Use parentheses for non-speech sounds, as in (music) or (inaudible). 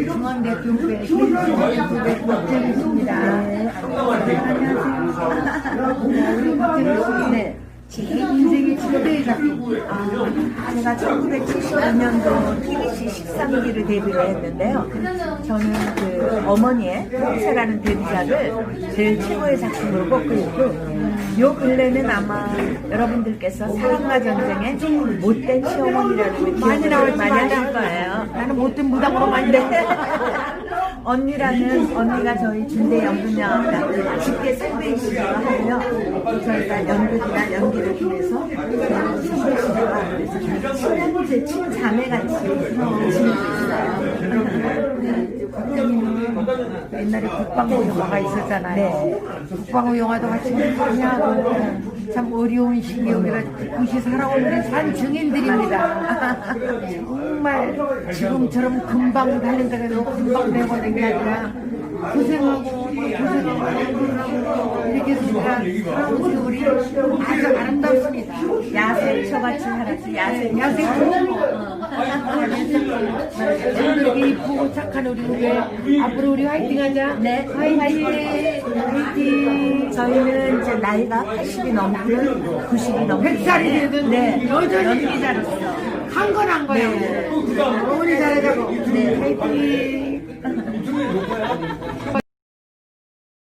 네, 중앙대표부의 김중대표의 국정입니다. 안녕하세요. 네. 아, 제가 1975년도 TBC 식상기를 데뷔를 했는데요. 저는 그 어머니의 평세라는 데뷔작을 제일 최고의 작품으로 꼽고 있고, 요 근래는 아마 여러분들께서 사랑과 전쟁의 못된 시어머니라는 많이 나올 많이 하실 거예요. 나는 못된 무당으로 많이 돼. (laughs) 언니라는 언니가 저희 중대 연극영화과 집계 샌드위치기도 하고요. 저희가 연극이나 연기를 통해서 샌드위치가 그래서 친형제 친자매같이 지내고 있어요. 옛날에 국방부 영화가 있었잖아요. 네. 국방부 영화도 같이 하고 참 어려운 시기입니다. 그것이 살아오는 산 증인들입니다. (laughs) 정말 지금처럼 금방 달린다고 금방 되고는 게 아니라 고생하고 또 고생하고 이렇게 진짜 살아온 세월이 아주 아름답습니다. 야생초같이 살았지 야생 야생 초 이렇게 이쁘고 착한 우리 후배 앞으로 우리 화이팅하자. 네, 화이팅, 화이팅. 저희는 이제 나이가 80이 넘든 90이 넘든 100살이 되든 네, 여전히 연기자로서 한건 한 거야. 네. 어머니 잘하자고. 네, 화이팅.